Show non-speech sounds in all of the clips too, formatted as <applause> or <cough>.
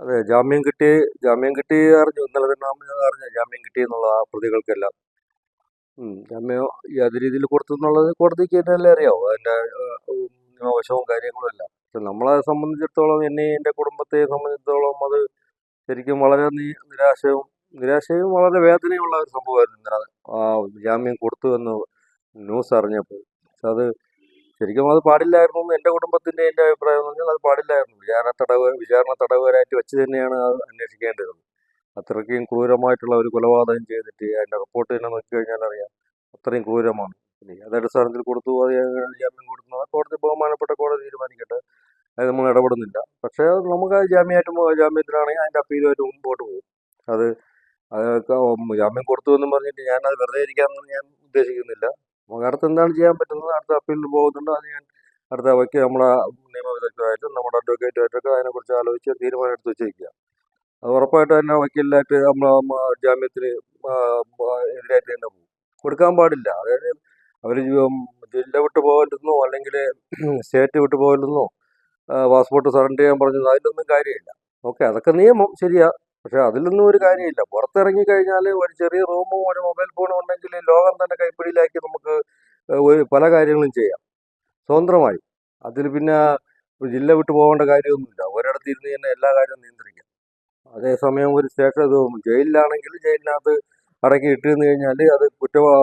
അതെ ജാമ്യം കിട്ടി ജാമ്യം കിട്ടി അറിഞ്ഞു. ഇന്നലെ തന്നെ അറിഞ്ഞു ജാമ്യം കിട്ടി എന്നുള്ള ആ പ്രതികൾക്കെല്ലാം. ജാമ്യം ഏത് രീതിയിൽ കൊടുത്തു എന്നുള്ളത് കോടതിക്ക് തന്നെയല്ലേ അറിയാവൂ? അതിന്റെ നിയമവശവും കാര്യങ്ങളും എല്ലാം. പക്ഷെ നമ്മളെ സംബന്ധിച്ചിടത്തോളം എന്നെ എന്റെ കുടുംബത്തെ സംബന്ധിച്ചിടത്തോളം അത് ശരിക്കും വളരെ നിരാശയും നിരാശയും വളരെ വേദനയുള്ള ഒരു സംഭവമായിരുന്നു ഇന്നലെ. ആ ജാമ്യം കൊടുത്തു എന്ന് ന്യൂസ് അറിഞ്ഞപ്പോൾ. പക്ഷെ അത് ശരിക്കും അത് പാടില്ലായിരുന്നു എന്ന് എന്റെ കുടുംബത്തിന്റെ എന്റെ അഭിപ്രായം എന്ന് പറഞ്ഞാൽ അത് പാടില്ലായിരുന്നു. വിചാരണ തടവ് വിചാരണ തടവുകാരായിട്ട് വെച്ച് തന്നെയാണ് അത് അന്വേഷിക്കേണ്ടത്. അത്രയ്ക്കും ക്രൂരമായിട്ടുള്ള ഒരു കൊലപാതകം ചെയ്തിട്ട് അതിന്റെ റിപ്പോർട്ട് തന്നെ നോക്കി കഴിഞ്ഞാൽ അറിയാം അത്രയും ക്രൂരമാണ്. അതടിസ്ഥാനത്തിൽ കൊടുത്തു അത് ജാമ്യം കൊടുക്കുന്നത് കോടതി ബഹുമാനപ്പെട്ട കോടതി തീരുമാനിക്കട്ടെ. അത് നമ്മൾ ഇടപെടുന്നില്ല. പക്ഷേ നമുക്ക് ജാമ്യമായിട്ട് ജാമ്യത്തിലാണെങ്കിൽ അതിന്റെ അപ്പീലുമായിട്ട് മുമ്പോട്ട് പോകും. അത് ജാമ്യം കൊടുത്തു എന്നും പറഞ്ഞിട്ട് ഞാൻ അത് വെറുതെ ഇരിക്കാമെന്ന് ഞാൻ ഉദ്ദേശിക്കുന്നില്ല. നമുക്ക് അടുത്ത് എന്താണ് ചെയ്യാൻ പറ്റുന്നത്? അടുത്ത അപ്പീലിൽ പോകുന്നുണ്ട്. അത് ഞാൻ അടുത്ത വയ്ക്ക് നമ്മളെ നിയമവിദഗ്ധമായിട്ടും നമ്മുടെ അഡ്വക്കേറ്റുമായിട്ടൊക്കെ അതിനെക്കുറിച്ച് ആലോചിച്ച് തീരുമാനം എടുത്ത് വെച്ചിരിക്കുക അത് ഉറപ്പായിട്ടും തന്നെ വക്കീലായിട്ട് നമ്മൾ ജാമ്യത്തിന് എതിരായിട്ട് തന്നെ പോകും. കൊടുക്കാൻ പാടില്ല. അതായത് അവർ ജില്ല വിട്ടു പോകരുതെന്നോ അല്ലെങ്കിൽ <clears throat> സ്റ്റേറ്റ് വിട്ടു പോകരുതെന്നോ പാസ്പോർട്ട് സറണ്ടർ ചെയ്യാൻ പറഞ്ഞത് അതിലൊന്നും കാര്യമില്ല. ഓക്കെ അതൊക്കെ നിയമം ശരിയാ. പക്ഷെ അതിലൊന്നും ഒരു കാര്യമില്ല. പുറത്തിറങ്ങി കഴിഞ്ഞാൽ ഒരു ചെറിയ റൂമും ഒരു മൊബൈൽ ഫോണും ഉണ്ടെങ്കിൽ ലോകം തന്നെ കൈപ്പിടിയിലാക്കി നമുക്ക് പല കാര്യങ്ങളും ചെയ്യാം. സ്വതന്ത്രമായി. അതിൽ പിന്നെ ജില്ല വിട്ടു പോകേണ്ട കാര്യമൊന്നുമില്ല. ഒരിടത്ത് ഇരുന്ന് തന്നെ എല്ലാ കാര്യവും നിയന്ത്രിക്കാം. അതേസമയം ഒരു സ്റ്റേഷൻ ഇത് ജയിലിലാണെങ്കിൽ ജയിലിനകത്ത് അടക്കി ഇട്ടിരുന്നു കഴിഞ്ഞാൽ അത് കുറ്റവാ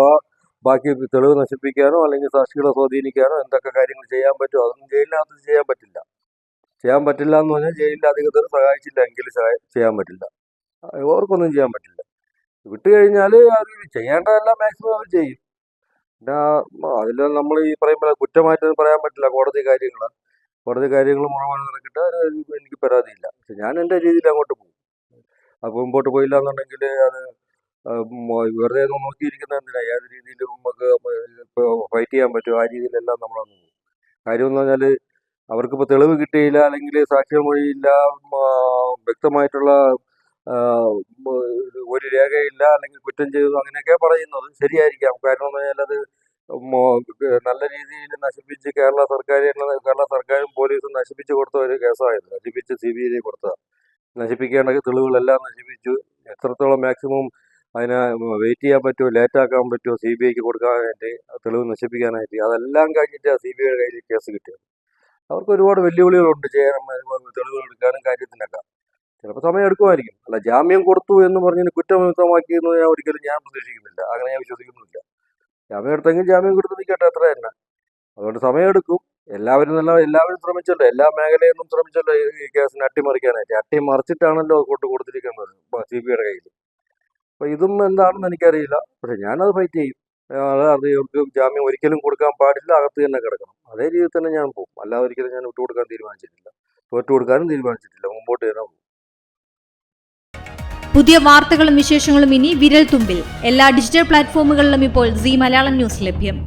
ബാക്കി തെളിവ് നശിപ്പിക്കാനോ അല്ലെങ്കിൽ സാക്ഷികളെ സ്വാധീനിക്കാനോ എന്തൊക്കെ കാര്യങ്ങൾ ചെയ്യാൻ പറ്റുമോ അതൊന്നും ജയിലിനകത്ത് ചെയ്യാൻ പറ്റില്ല. ചെയ്യാൻ പറ്റില്ല എന്ന് പറഞ്ഞാൽ ജയിലിന്റെ അധികൃതർ സഹായിച്ചില്ല എങ്കിൽ ചെയ്യാൻ പറ്റില്ല. അവർക്കൊന്നും ചെയ്യാൻ പറ്റില്ല. വിട്ട് കഴിഞ്ഞാൽ അത് ചെയ്യേണ്ടതെല്ലാം മാക്സിമം അവർ ചെയ്യും. പിന്നെ അതിൽ നമ്മൾ ഈ പറയുമ്പോൾ കുറ്റമായിട്ട് പറയാൻ പറ്റില്ല കോടതി കാര്യങ്ങൾ. കോടതി കാര്യങ്ങൾ മുഴുവൻ നടക്കിട്ട് എനിക്ക് പരാതിയില്ല. പക്ഷെ ഞാൻ എന്റെ രീതിയിൽ അങ്ങോട്ട് പോകും. അപ്പോൾ മുമ്പോട്ട് പോയില്ല എന്നുണ്ടെങ്കിൽ അത് വെറുതെ നോക്കിയിരിക്കുന്ന എന്തിനാ? ഏത് രീതിയിൽ നമുക്ക് ഫൈറ്റ് ചെയ്യാൻ പറ്റും ആ രീതിയിലെല്ലാം നമ്മളങ്ങ് പോകും. കാര്യം എന്ന് പറഞ്ഞാൽ അവർക്കിപ്പോൾ തെളിവ് കിട്ടിയില്ല അല്ലെങ്കിൽ സാക്ഷ്യ മൊഴിയില്ല വ്യക്തമായിട്ടുള്ള ഒരു രേഖയില്ല അല്ലെങ്കിൽ കുറ്റം ചെയ്തു അങ്ങനെയൊക്കെ പറയുന്നത് ശരിയായിരിക്കാം. കാരണം എന്ന് പറഞ്ഞാൽ അത് നല്ല രീതിയിൽ നശിപ്പിച്ച് കേരള സർക്കാർ കേരള സർക്കാരും പോലീസും നശിപ്പിച്ച് കൊടുത്ത ഒരു കേസായിരുന്നു. നശിപ്പിച്ച് സി ബി ഐ കൊടുത്ത നശിപ്പിക്കേണ്ട തെളിവുകളെല്ലാം നശിപ്പിച്ചു. എത്രത്തോളം മാക്സിമം അതിനെ വെയിറ്റ് ചെയ്യാൻ പറ്റുമോ ലേറ്റ് ആക്കാൻ പറ്റുമോ സി ബി ഐക്ക് കൊടുക്കാനായിട്ട് ആ തെളിവ് നശിപ്പിക്കാനായിട്ട്. അതെല്ലാം കഴിഞ്ഞിട്ട് സി ബി ഐയുടെ കയ്യിൽ കേസ് കിട്ടിയത്. അവർക്ക് ഒരുപാട് വെല്ലുവിളികളുണ്ട് ചെയ്യാനും തെളിവുകൾ എടുക്കാനും കാര്യത്തിനൊക്കെ. ചിലപ്പോൾ സമയം എടുക്കുമായിരിക്കും. അല്ല ജാമ്യം കൊടുത്തു എന്ന് പറഞ്ഞ് കുറ്റവിമുക്തമാക്കി എന്ന് ഞാൻ ഒരിക്കലും ഞാൻ പ്രതീക്ഷിക്കുന്നില്ല. അങ്ങനെ ഞാൻ വിശ്വസിക്കുന്നില്ല. ജാമ്യം എടുത്തെങ്കിൽ ജാമ്യം കൊടുത്ത് നിൽക്കട്ടെ അത്ര തന്നെ. അതുകൊണ്ട് സമയമെടുക്കും എല്ലാവരും നല്ല എല്ലാവരും ശ്രമിച്ചല്ലോ. എല്ലാ മേഖലയിൽ നിന്നും ശ്രമിച്ചല്ലോ ഈ കേസിനെ അട്ടിമറിക്കാനായിട്ട്. അട്ടിമറിച്ചിട്ടാണല്ലോ കൊണ്ട് കൊടുത്തിരിക്കുന്നത് സി ബി ഐയുടെ കയ്യിൽ അപ്പോൾ ഇതും എന്താണെന്ന് എനിക്കറിയില്ല. പക്ഷെ ഞാനത് ഫൈറ്റ് ചെയ്യും. അത് ജാമ്യം ഒരിക്കലും കൊടുക്കാൻ പാടില്ല അകത്ത് തന്നെ കിടക്കണം. അതേ രീതിയിൽ തന്നെ ഞാൻ പോകും. അല്ലാതെ ഒരിക്കലും ഞാൻ വിട്ടു കൊടുക്കാൻ തീരുമാനിച്ചിട്ടില്ല. തോറ്റു കൊടുക്കാനും തീരുമാനിച്ചിട്ടില്ല. മുമ്പോട്ട് തന്നെ പോകും. പുതിയ വാർത്തകളും വിശേഷങ്ങളും ഇനി വിരൽ തുമ്പിൽ എല്ലാ ഡിജിറ്റൽ പ്ലാറ്റ്ഫോമുകളിലും ഇപ്പോൾ സി മലയാളം ന്യൂസ് ലഭ്യം.